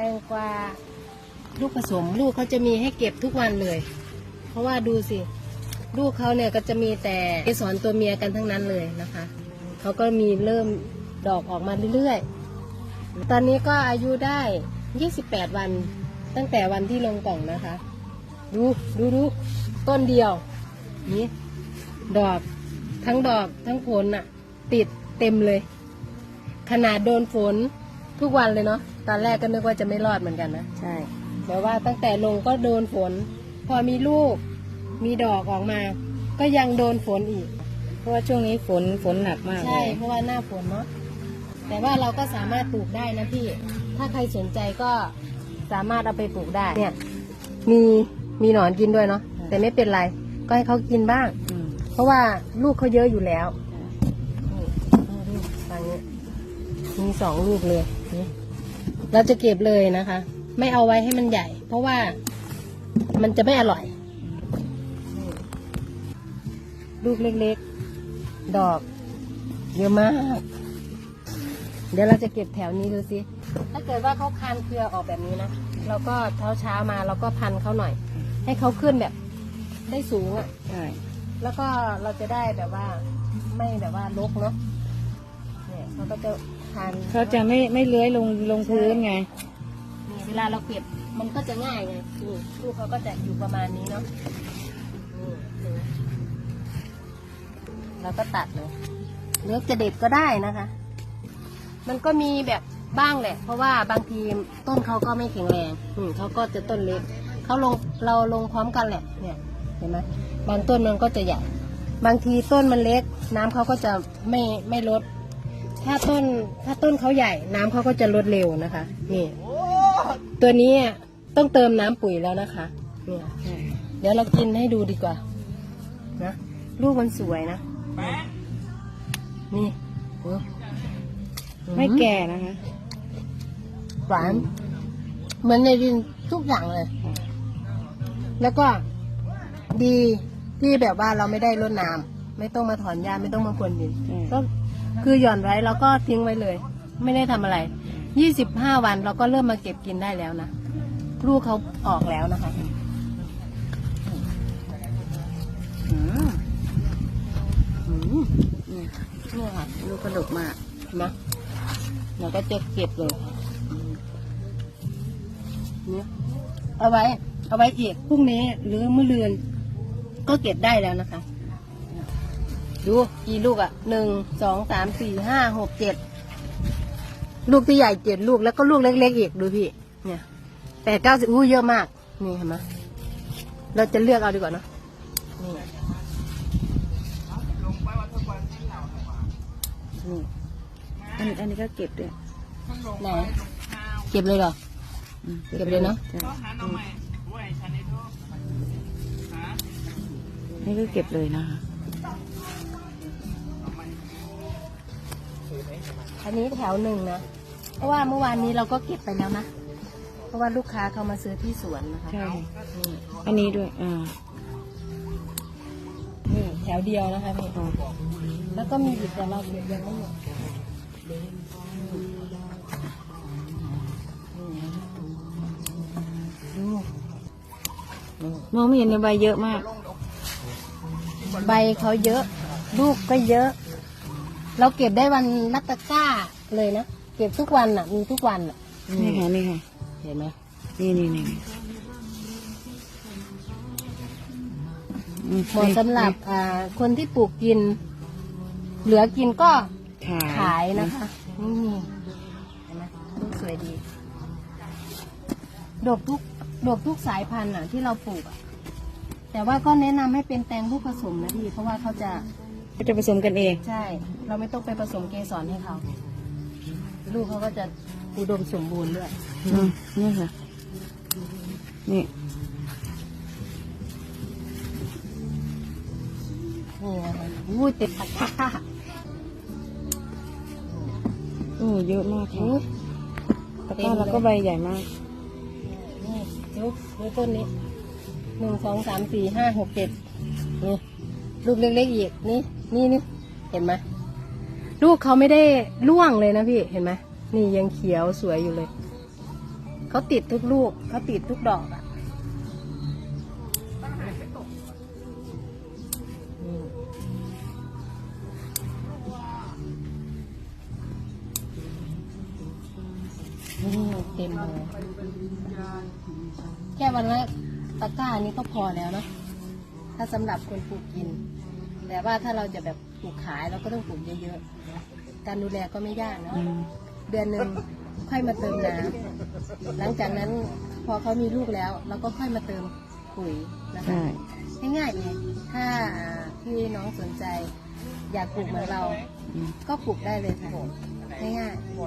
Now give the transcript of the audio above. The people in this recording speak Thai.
ตงกวาลูกผสมลูกเขาจะมีให้เก็บทุกวันเลย เพราะว่าดูสิ ลูกเขาเนี่ยก็จะมีแต่เกสรตัวเมียกันทั้งนั้นเลยนะคะเขาก็มีเริ่มดอกออกมาเรื่อยๆ ตอนนี้ก็อายุได้ 28 วัน ตั้งแต่วันที่ลงกล่องนะคะ ดูดูดูต้นเดียว นี่ดอกทั้งดอกทั้งผลน่ะ ติดเต็มเลย ขนาดโดนฝนทุกวันเลยเนาะ ตอนแรกก็นึกว่าจะไม่รอดเหมือนกันนะใช่แต่ว่าตั้งแต่ลงก็โดนฝน พอมีลูก มีดอกออกมา ก็ยังโดนฝนอีก เพราะว่าช่วงนี้ฝนฝนหนักมากใช่ เลยเพราะว่าหน้าฝนเนาะแต่ว่าเราก็สามารถปลูกได้นะพี่ ถ้าใครสนใจก็สามารถเอาไปปลูกได้เนี่ย มีมีหนอนกินด้วยเนาะแต่ไม่เป็นไร ก็ให้เขากินบ้าง อืมเพราะว่าลูกเขาเยอะอยู่แล้วนี่ดูฟังนี้มีสองลูกเลยนี่ เราจะเก็บเลยนะคะ ไม่เอาไว้ให้มันใหญ่ เพราะว่ามันจะไม่อร่อยนี่ลูกเล็กๆ ดอก เยอะมาก เดี๋ยวเราจะเก็บแถวนี้ดูสิ ถ้าเกิดว่าเขาคานเครือออกแบบนี้นะ เราก็เช้าเช้าๆมาเราก็พันเขาหน่อย ให้เขาขึ้นแบบ ได้สูงอะใช่แล้วก็เราจะได้แบบว่า ไม่แบบว่าลกเนาะ เนี่ยเขาก็จะทานเขาจะไม่ไม่เลื้อยลงลงพื้นไง นี่เวลาเราเก็บมันก็จะง่ายไงนี่ลูกเขาก็จะอยู่ประมาณนี้เนาะนี่ดูแล้วก็ตัดเลยเลือกจะเด็ดก็ได้นะคะ มันก็มีแบบบ้างแหละ เพราะว่าบางทีต้นเขาก็ไม่แข็งแรงอืมเขาก็จะต้นเล็กเขาลงเราลงพร้อมกันแหละ เนี่ย เห็นไหมบางต้นมันก็จะใหญ่ บางทีต้นมันเล็ก น้ำเขาก็จะไม่ไม่ลด ถ้าต้นถ้าต้นเขาใหญ่ น้ำเขาก็จะลดเร็วนะคะ นี่ ตัวนี้ต้องเติมน้ำปุ๋ยแล้วนะคะเนี่ยใช่เดี๋ยวเรากินให้ดูดีกว่านะลูกมันสวยนะ นี่โอ้ไม่แก่นะคะ หวาน เหมือนในดินทุกอย่างเลย แล้วก็ดีที่แบบว่าเราไม่ได้รดน้ำไม่ต้องมาถอนหญ้าไม่ต้องมาพรวนดินใช่ก็ คือหย่อนไว้แล้วก็ทิ้งไว้เลย ไม่ได้ทำอะไรยี่สิบห้าวันเราก็เริ่มมาเก็บกินได้แล้วนะ ลูกเขาออกแล้วนะคะอืมอืมนี่นี่ค่ะลูกกระดกมากนไหมเราก็จะเก็บเลยค่ะเนี่ยเอาไว้ เอาไว้อีกพรุ่งนี้หรือมื้อเรือนก็เก็บได้แล้วนะคะ ดูกี่ลูกอะหนึ่งสองสามสี่ห้าหกเจ็ดลูกที่ใหญ่เจ็ดลูกแล้วก็ลูกเล็กๆอีกดูพี่ เนี่ยแปดเก้าสิบอู้เยอะมาก นี่เห็นไหมเราจะเลือกเอาดีกว่าเนอะนี่นี่อันอันนี้ก็เก็บด้วยไหนเก็บเลยเหรออืมเก็บเลยเนอะใช่นี่ก็เก็บเลยนะคะ อันนี้แถวหนึ่งนะ เพราะว่าเมื่อวานนี้เราก็เก็บไปแล้วนะ เพราะว่าลูกค้าเขามาซื้อที่สวนนะคะใช่ นี่อันนี้ด้วย อ่า นี่แถวเดียวนะคะพี่อ๋อแล้วก็มีอีกแต่เราเก็บยังไม่หมดดูมองไม่เห็นในใบเยอะมาก ใบเขาเยอะ ลูกก็เยอะ เราเก็บได้วันนัตตะกร้าเลยนะ เก็บทุกวันอะ มีทุกวันอะนี่ค่ะนี่ค่ะ เห็นไหมนี่นี่นี่อืเหมาะสำหรับอ่าคนที่ปลูกกิน เหลือกินก็ขายขายนะคะนี่เห็นไหมลูกสวยดีดกทุกดกทุกสายพันธุ์อะที่เราปลูกอะแต่ว่าก็แนะนำให้เป็นแตงลูกผสมนะพี่ เพราะว่าเขาจะ ก็จะผสมกันเอง ใช่ เราไม่ต้องไปผสมเกสรให้เขา ลูกเขาก็จะอุดมสมบูรณ์ด้วยอืมนี่ค่ะ นี่นี่นะคะวู้ยเต็มตะกร้าโอ้เยอะมากค่ะอุ๊ยตะกร้าแล้วก็ใบใหญ่มาก นี่ดูดูต้นนี้หนึ่งสองสามสี่ห้าหกเจ็ดนี่ ลูกเล็กๆอีกนี่นี่นี่เห็นไหมลูกเขาไม่ได้ร่วงเลยนะพี่เห็นไหมนี่ยังเขียวสวยอยู่เลยเขาติดทุกลูกเขาติดทุกดอกอะอืมนี่เต็มเลยแค่วันละตะกร้านี้ก็พอแล้วเนาะ ถ้าสำหรับคนปลูกกิน แต่ว่าถ้าเราจะแบบปลูกขายเราก็ต้องปลูกเยอะๆ การดูแลก็ไม่ยากเนาะอืมเดือนหนึ่งค่อยมาเติมน้ำหลังจากนั้นพอเขามีลูกแล้วเราก็ค่อยมาเติมปุ๋ยนะคะใช่ง่ายๆเลยถ้าพี่น้องสนใจ อยากปลูกเหมือนเราอืมก็ปลูกได้เลยค่ะง่ายๆ